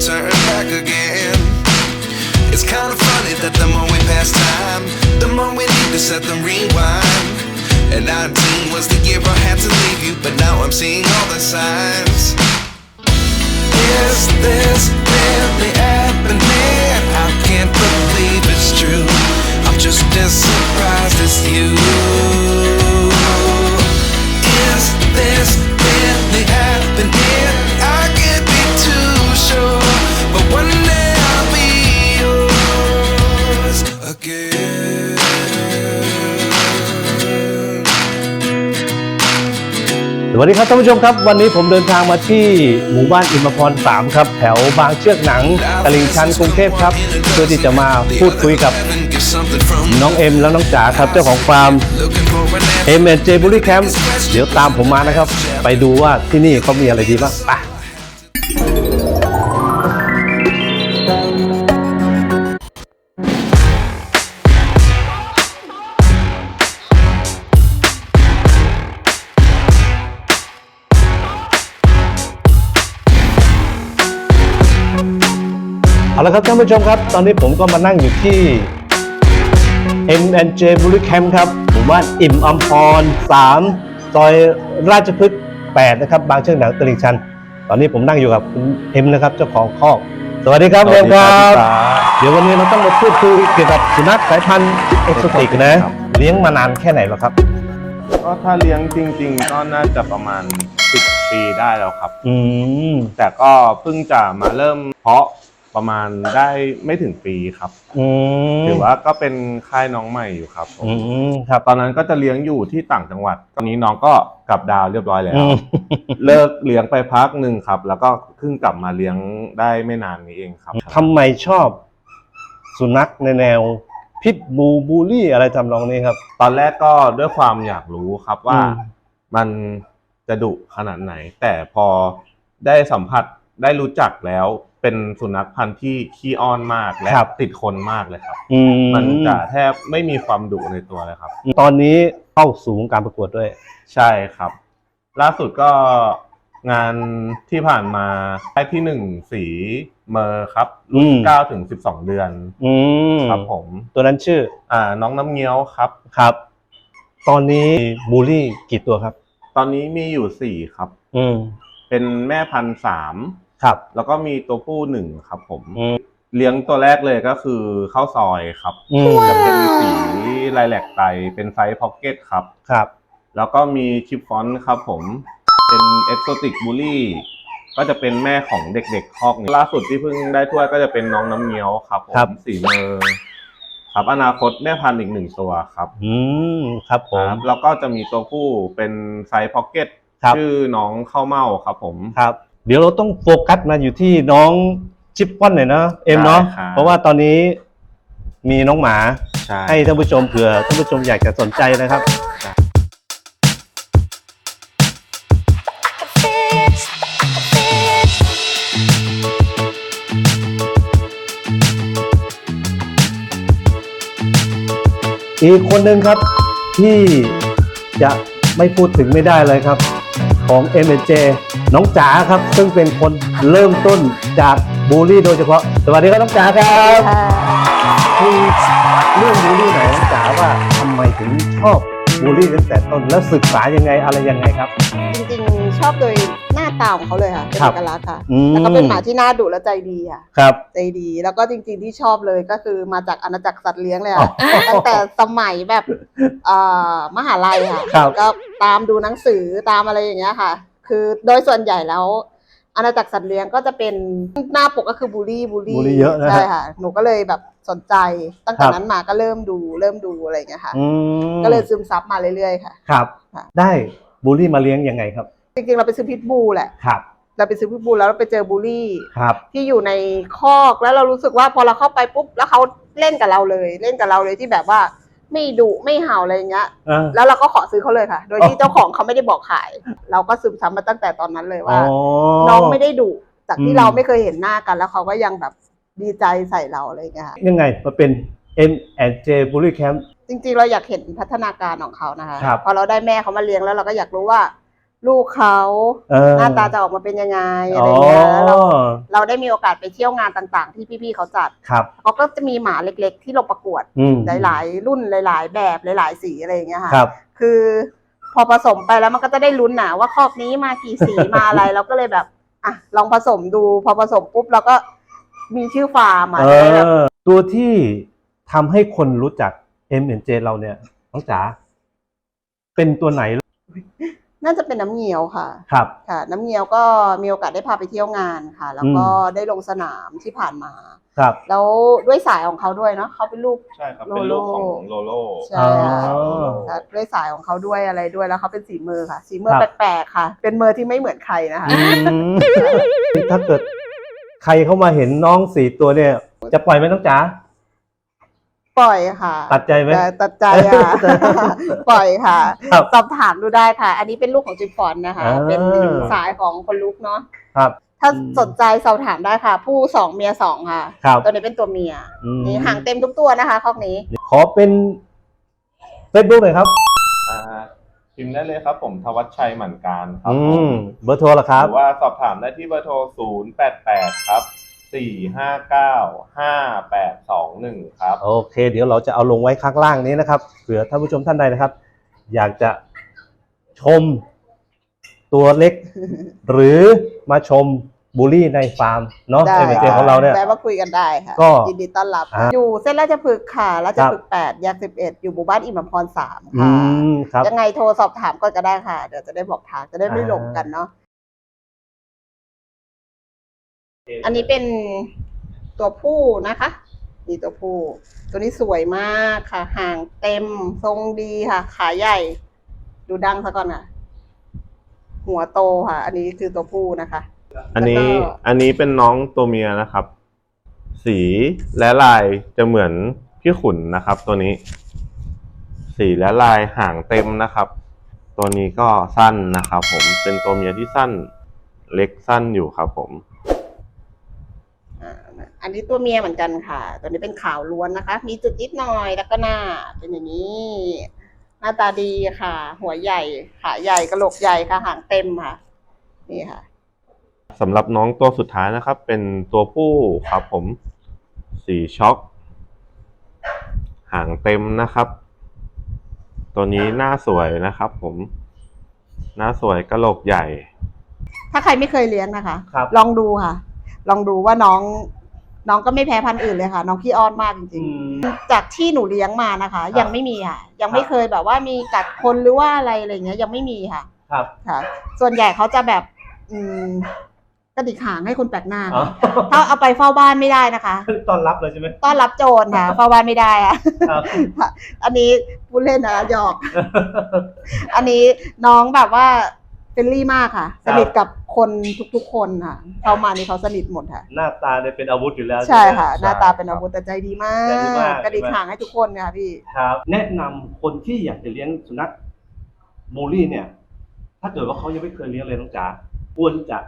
turn back again. It's kind of funny that the more we pass time, the more we need to set them rewind. And 19 was the year I had to leave you, but now I'm seeing all the signs. Is this really happening? I can't believe it's true. I'm just as surprised as you. วัสดีครับท่านผู้ชมครับ วันนี้ผมเดินทางมาที่หมู่บ้านอิมพรสามครับ แถวบางเชือกหนังตลิ่งชันกรุงเทพครับเพื่อที่จะมาพูดคุยกับน้องเอ็มและน้องจ๋าครับเจ้าของฟาร์มเอ็มแอนเจบุรีแคมป์เดี๋ยวตามผมมานะครับ ไปดูว่าที่นี่เขามีอะไรดีบ้างไป เอาละครับท่านผู้ชมครับ ตอนนี้ผมก็มานั่งอยู่ที่ M&J b u l l y Camp ครับหมู่บ้านอิ่มอมพร 3 ซอยราชพฤกษ์8นะครับ บางเชือกหนังตลิ่งชัน ตอนนี้ผมนั่งอยู่กับคุณเอ็มนะครับ เจ้าของคอก สวัสดีครับเอ็มครับ เดี๋ยววันนี้เราต้องมาพูดคุยเกี่ยวกับสุนัขสายพันธุ์เอกโซติกนะ เลี้ยงมานานแค่ไหนแล้วครับ ก็ถ้าเลี้ยงจริงๆก็น่าจะประมาณ 10 ปีได้แล้วครับ อืมแต่ก็เพิ่งจะมาเริ่มเพาะ ประมาณได้ไม่ถึงปีครับอืมถือว่าก็เป็นค่ายน้องใหม่อยู่ครับผมอืมครับตอนนั้นก็จะเลี้ยงอยู่ที่ต่างจังหวัด ตอนนี้น้องก็กลับดาวเรียบร้อยแล้ว อืมเลิกเลี้ยงไปพักหนึ่งครับ แล้วก็เพิ่งกลับมาเลี้ยงได้ไม่นานนี้เองครับ ทำไมชอบสุนัขในแนวพิษบูบูลลี่อะไรทำนองนี้ครับ ตอนแรกก็ด้วยความอยากรู้ครับว่าอืม มันจะดุขนาดไหน แต่พอได้สัมผัสได้รู้จักแล้ว เป็นสุนัขพันธุ์ที่ขี้อ้อนมากและครับ ติดคนมากเลยครับ อืมันจะแทบไม่มีความดุในตัวเลยครับ ตอนนี้เข้าสู่วงการประกวดด้วย ใช่ครับ ล่าสุดก็งานที่ผ่านมาได้ที่หนึ่งสีเมอร์ครับอืรุ่นมเก้าถึงสิบสองเดือนอืมครับผม ตัวนั้นชื่ออ่าน้องน้ำเงี้ยวครับ ครับ ตอนนี้บูลลี่กี่ตัวครับ ตอนนี้มีอยู่สี่ครับ อืมเป็นแม่พันธุ์สาม ครับ แล้วก็มีตัวผู้หนึ่งครับผมอืมเลี้ยงตัวแรกเลยก็คือข้าวซอยครับอืมจะเป็นสีลายแหลกไตเป็นไซส์พ็อกเก็ตครับครับ แล้วก็มีชิฟฟอนครับผมเป็นเอ็กโซติกบูลลี่ก็จะเป็นแม่ของเด็กๆคอกนี้ล่าสุดที่เพิ่งได้ถ้วยก็จะเป็นน้องน้ำเงี้ยวครับผมสีเมอร์ครับอนาคตแม่พันธุ์อีกหนึ่งตัวครับ อืมครับผมครับแล้วก็จะมีตัวผู้เป็นไซส์พ็อกเก็ตครับชื่อน้องข้าวเม่าครับผมครับ เดี๋ยวเราต้องโฟกัสมาอยู่ที่น้องชิปปอนหน่อยนะเอ็มเนาะได้ครับ เพราะว่าตอนนี้มีน้องหมา ใช่ ให้ท่านผู้ชมเผื่อท่านผู้ชมอยากจะสนใจนะครับ อีกคนหนึ่งครับที่จะไม่พูดถึงไม่ได้เลยครับ ของ m อ j น้องจ๋าครับ ซึ่งเป็นคนเริ่มต้นจากบูลลี่โดยเฉพาะ สวัสดีครับน้องจ๋าครับคือเรื่องบูลลี่ไหนน้องจ๋าว่าทำไมถึงชอบบูลลี่ตั้งแต่ต้นแล้วศึกษายังไงอะไรยังไงครับ จริงๆ ชอบโดยหน้าตาของเขาเลยค่ะเป็นครับเอกลักษณ์ค่ะอืมแล้วก็เป็นหมาที่น่าดุและใจดีค่ะครับ ใจดี แล้วก็จริงๆที่ชอบเลยก็คือมาจากอาณาจักรสัตว์เลี้ยงเลยอ๋อค่ะตั้งแต่สมัยแบบเอ่อมหาลัยค่ะครับ ก็ตามดูหนังสือตามอะไรอย่างเงี้ยค่ะ คือโดยส่วนใหญ่แล้ว อาณาจักรสัตว์เลี้ยงก็จะเป็นหน้าปกก็คือบูลลี่บูลลี่บูลลี่เยอะนะฮะ ใช่ค่ะหนูก็เลยแบบสนใจ ตั้งแต่ครับนั้นมาก็เริ่มดูเริ่มดูอะไรอย่างเงี้ยค่ะ อืมก็เลยซึมซับมาเรื่อยๆค่ะ ครับ ค่ะ ได้บูลลี่มาเลี้ยงยังไงครับ จริงๆเราไปซื้อพิทบูลแหละครับเราไปซื้อพิทบูลแล้วเราไปเจอบูลลี่ ครับ ที่อยู่ในคอกแล้วเรารู้สึกว่าพอเราเข้าไปปุ๊บแล้วเขาเล่นกับเราเลย เล่นกับเราเลยที่แบบว่า ไม่ดุไม่เห่าอะไรอย่างเงี้ย อ่า แล้วเราก็ขอซื้อเขาเลยค่ะ โดยอ๋ที่อเจ้าของเขาไม่ได้บอกขาย เราก็ซึมซับมาตั้งแต่ตอนนั้นเลยอ๋ว่าอน้องไม่ได้ดุจากที่อืม เราไม่เคยเห็นหน้ากันแล้วเขาก็ยังแบบดีใจใส่เราอะไรอย่างเงี้ยค่ะยังไงมาเป็น M and J Bully Camp จริงๆเราอยากเห็นพัฒนาการของเขานะคะครับ พอเราได้แม่เขามาเลี้ยงแล้วเราก็อยากรู้ว่า ลูกเขาเออ หน้าตาจะออกมาเป็นยังไงอะอ๋ไรอเงี้ยแล้วเราเราได้มีโอกาสไปเที่ยวงานต่างๆ ที่พี่ๆเขาจัดครับ เขาก็จะมีหมาเล็กๆ ที่ลงประกวดอืมหลายๆ รุ่นหลาย ๆ แบบหลายๆ สีอะไรอย่างเงี้ยค่ะ ครับ คือพอผสมไปแล้วมันก็จะได้ลุ้นหนาว่าคอกนี้มากี่สี มาอะไรเราก็เลยแบบอะลองผสมดู พอผสมปุ๊บเราก็มีชื่อฟาร์มอะเอจะได้แบบอ ตัวที่ทำให้คนรู้จัก M N J เราเนี่ยน้องจ๋าเป็นตัวไหน น่าจะเป็นน้ำเงี้ยวค่ะ ครับ ค่ะ น้ำเงี้ยวก็มีโอกาสได้พาไปเที่ยวงานค่ะ แล้วก็ได้ลงสนามที่ผ่านมา ครับ แล้วด้วยสายของเขาด้วยเนาะเขาเป็นลูก ใช่ครับ เป็นลูกของโลโลใช่ค่ะอ๋อค่ะด้วยสายของเขาด้วยอะไรด้วยแล้วเขาเป็นสีมือค่ะ สีมือครับแปลกๆค่ะ เป็นมือที่ไม่เหมือนใครนะคะอืมถ้าเกิดใครเข้ามาเห็นน้องสี่ตัวเนี่ย จะปล่อยไหมน้องจ๋า ปล่อยค่ะ ตัดใจไหมแต่ตัดใจอะ ปล่อยค่ะครับสอบถามดูได้ค่ะ อันนี้เป็นลูกของจิฟฟอนนะคะ อ่า เป็นสายของคนลุกเนาะ ครับ ถ้าอืม สนใจสอบถามได้ค่ะ ผู้สองเมียสองค่ะ ครับตัวนี้เป็นตัวเมีย อืมนี่หางเต็มทุกตัวนะคะคอกนี้ ขอเป็นเฟซบุ๊กหน่อยครับ อ่าพิมพ์ได้เลยครับผมทวัชชัยหมั่นการครับอืผมมเบอร์โทรละครับ หรือว่าสอบถามได้ที่เบอร์โทร 0 8 8 ครับ 4 5 9 5 8 2 1ครับ โอเค เดี๋ยวเราจะเอาลงไว้ข้างล่างนี้นะครับเผื่อท่านผู้ชมท่านใดนะครับ อยากจะชมตัวเล็ก หรือมาชมบูลลี่ในฟาร์มเนาะได้ เอ็มเจของเราเนี่ยแวะมาคุยกันได้ค่ะ ก็ยินดีต้อนรับ อ่า อยู่เส้นราชพฤกษ์ค่ะราชครับพฤกษ์แปดแยกสิบเอ็ดอยู่หมู่บ้านอิมพรสามอืค่ะ มครับ ยังไงโทรสอบถามก็จะได้ค่ะ เดี๋ยวจะได้บอกทางจะได้ไม่อ่าหลงกันเนาะ อันนี้เป็นตัวผู้นะคะนี่ตัวผู้ ตัวนี้สวยมากค่ะ ห่างเต็มทรงดีค่ะ ขาใหญ่ ดูดังซะก่อนค่ะ หัวโตค่ะ อันนี้คือตัวผู้นะคะ อันนี้แล้วก็อันนี้เป็นน้องตัวเมียนะครับ สีและลายจะเหมือนพี่ขุนนะครับ ตัวนี้ สีและลายห่างเต็มนะครับ ตัวนี้ก็สั้นนะครับผมเป็นตัวเมียที่สั้นเล็กสั้นอยู่ครับผม อ่าอันนี้ตัวเมียเหมือนกันค่ะ ตัวนี้เป็นขาวล้วนนะคะ มีจุดนิดหน่อยแล้วก็หน้า เป็นอย่างนี้ หน้าตาดีค่ะ หัวใหญ่ขาใหญ่กระโหลกใหญ่ค่ะหางเต็มค่ะ นี่ค่ะสำหรับน้องตัวสุดท้ายนะครับ เป็นตัวผู้ครับผมสีช็อกหางเต็มนะครับ ตัวนี้หน้าสวยนะครับผม หน้าสวยกระโหลกใหญ่ ถ้าใครไม่เคยเลี้ยงนะคะครับลองดูค่ะ ลองดูว่าน้อง น้องก็ไม่แพ้พันธุ์อื่นเลยค่ะ น้องขี้อ้อนมากจริอืงมๆจากที่หนูเลี้ยงมานะคะครับยังไม่มีค่ะ ยังไม่ครับเคยแบบว่ามีกัดคนหรือว่าอะไรอะไรเงี้ยยังไม่มีค่ะ ครับค่ะ ส่วนใหญ่เขาจะแบบ อืมกระดิกหางให้คนแปลกหน้าอ๋อค่ะถ้าเอาไปเฝ้าบ้านไม่ได้นะคะต้อนรับเลยใช่ไหมต้อนรับโจรค่ะเฝ้าบ้านไม่ได้อะครับอันนี้พูดเล่นนะหยอก อันนี้น้องแบบว่าเฟรนลี่มากค่ะครัสบนิทกับ คนทุกๆ คนค่ะเข้ามานี่เขาสนิทหมดค่ะ หน้าตาเนี่ยเป็นอาวุธอยู่แล้วใช่ไหมค่ะ หน้าตาเป็นอาวุธแต่ใจดีมาใจดีมากกกระดิกหางให้ทุกคนค่ะพี่ ครับ แนะนำคนที่อยากจะเลี้ยงสุนัขบูลลี่เนี่ย ถ้าเกิดว่าเขายังไม่เคยเลี้ยงเลยน้องจ๋าควรจะ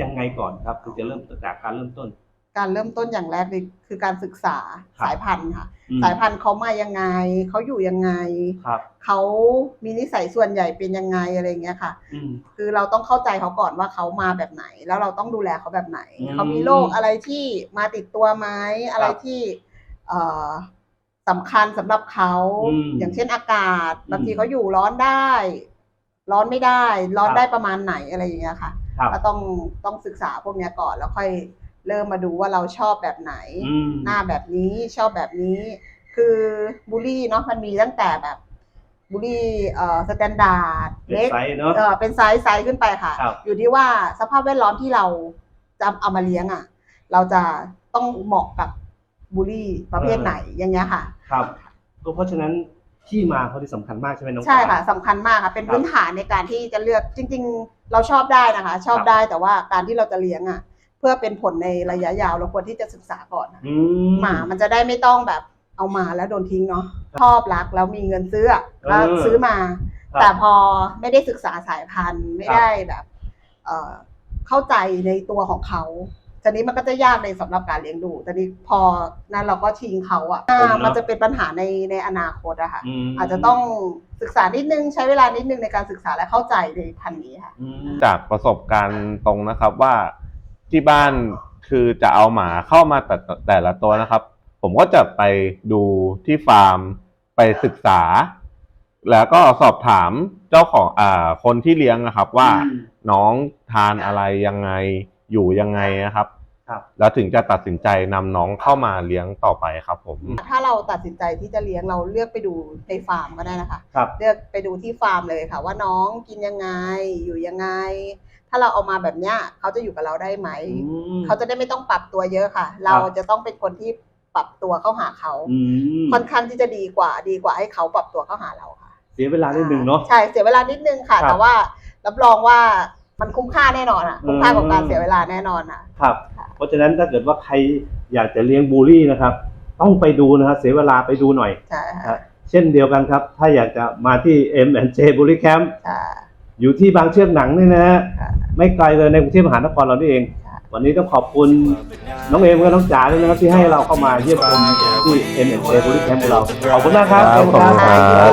ยังไงก่อนครับถึงจะเริ่มจากการเริ่มต้น การเริ่มต้นอย่างแรกเลยคือการศึกษาครับสายพันธุ์ค่ะอืมสายพันธุ์เขามายังไงเขาอยู่ยังไงครับเขามีนิสัยส่วนใหญ่เป็นยังไงอะไรอย่างเงี้ยค่ะอืมคือเราต้องเข้าใจเขาก่อนว่าเขามาแบบไหน แล้วเราต้องดูแลเขาแบบไหนอืมเขามีโรคอะไรที่มาติดตัวไหมอะไรครับที่เอ่อสำคัญสำหรับเขาอืมอย่างเช่นอากาศอืมบางทีเขาอยู่ร้อนได้ ร้อนไม่ได้ ร้อนครับได้ประมาณไหนอะไรอย่างเงี้ยค่ะครับก็ต้องต้องศึกษาพวกเนี้ยก่อนแล้วค่อย เริ่มมาดูว่าเราชอบแบบไหนอืมหน้าแบบนี้ชอบแบบนี้ คือบูลลี่เนาะมันมีตั้งแต่แบบบูลลี่เอ่อสแตนดาร์ดเป็นเล็กไซส์เนาะเออเป็นไซส์ไซส์ขึ้นไปค่ะครับอยู่ที่ว่าสภาพแวดล้อมที่เราจะเอามาเลี้ยงอะ เราจะต้องเหมาะกับบูลลี่ประเภทไหนอย่างเงี้ยค่ะ ครับก็เพราะฉะนั้นที่มาเขาที่สำคัญมากใช่ไหมน้องใช่ค่ะจ๋าสำคัญมากค่ะเป็นครับพื้นฐานในการที่จะเลือกจริง ๆ เราชอบได้นะคะ ชอบครับได้แต่ว่าการที่เราจะเลี้ยงอะ เพื่อเป็นผลในระยะยาวเราควรที่จะศึกษาก่อนนะอืหมามันจะได้ไม่ต้องแบบเอามาแล้วโดนทิ้งเนาะชอบรักแล้วมีเงินซื้ออะก็เออซื้อมา ครับแต่พอไม่ได้ศึกษาสายพันธุ์ไม่ครับได้แบบเอ่อเข้าใจในตัวของเขาทีนี้มันก็จะยากในสำหรับการเลี้ยงดูทีนี้พอนั้นเราก็ทิ้งเขาอะผมเนอะ มันจะเป็นปัญหาในในอนาคตอะค่ะ มอาจจะต้องศึกษานิดนึงใช้เวลานิดนึงในการศึกษาและเข้าใจในพันธุ์นี้ค่ะ อืมจากประสบการณ์ตรงนะครับว่า ที่บ้านคือจะเอาหมาเข้ามาแต่แต่ละตัวนะครับ ผมก็จะไปดูที่ฟาร์มไปศึกษา แล้วก็สอบถามเจ้าของอ่าคนที่เลี้ยงนะครับ ว่าอืม น้องทานอะไรยังไงอยู่ยังไงนะครับ ครับ แล้วถึงจะตัดสินใจนำน้องเข้ามาเลี้ยงต่อไปครับ ผม ถ้าเราตัดสินใจที่จะเลี้ยงเราเลือกไปดูในฟาร์มก็ได้นะคะ ครับ เลือกไปดูที่ฟาร์มเลยค่ะ ว่าน้องกินยังไงอยู่ยังไง ถ้าเราเอามาแบบเนี้ยเขาจะอยู่กับเราได้ไหมอืมเขาจะได้ไม่ต้องปรับตัวเยอะค่ะ เราจะต้องเป็นคนที่ปรับตัวเข้าหาเขาอืมค่อนข้างที่จะดีกว่า ดีกว่าให้เขาปรับตัวเข้าหาเราค่ะ เสียเวลานิดนึงเนาะใช่เสียเวลานิดนึงค่ะครับแต่ว่ารับรองว่ามันคุ้มค่าแน่นอนอะคุ้มค่ากับการอืมเสียเวลาแน่นอนอะครับค่ะเพราะฉะนั้นถ้าเกิดว่าใครอยากจะเลี้ยงบูลลี่นะครับ ต้องไปดูนะครับเสียเวลาไปดูหน่อยใช่คค่ะรับเช่นเดียวกันครับ ถ้าอยากจะมาที่ M&J Bully Camp ใช่อยู่ที่บางเชือกหนังนี่นะฮะค่ะ ไม่ไกลเลยในกรุงเทพมหานครเรานี่เองค่ะวันนี้ต้องขอบคุณน้องเอมกับน้องจ๋าด้วยนะครับที่ให้เราเข้ามาเยี่ยมชมที่ M&J Bully Camp ของเรา ขอบคุณมากครับครับ ขอบคุณครับ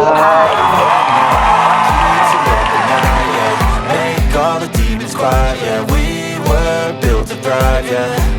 Make all the demons quiet, yeah. We were built to thrive, yeah.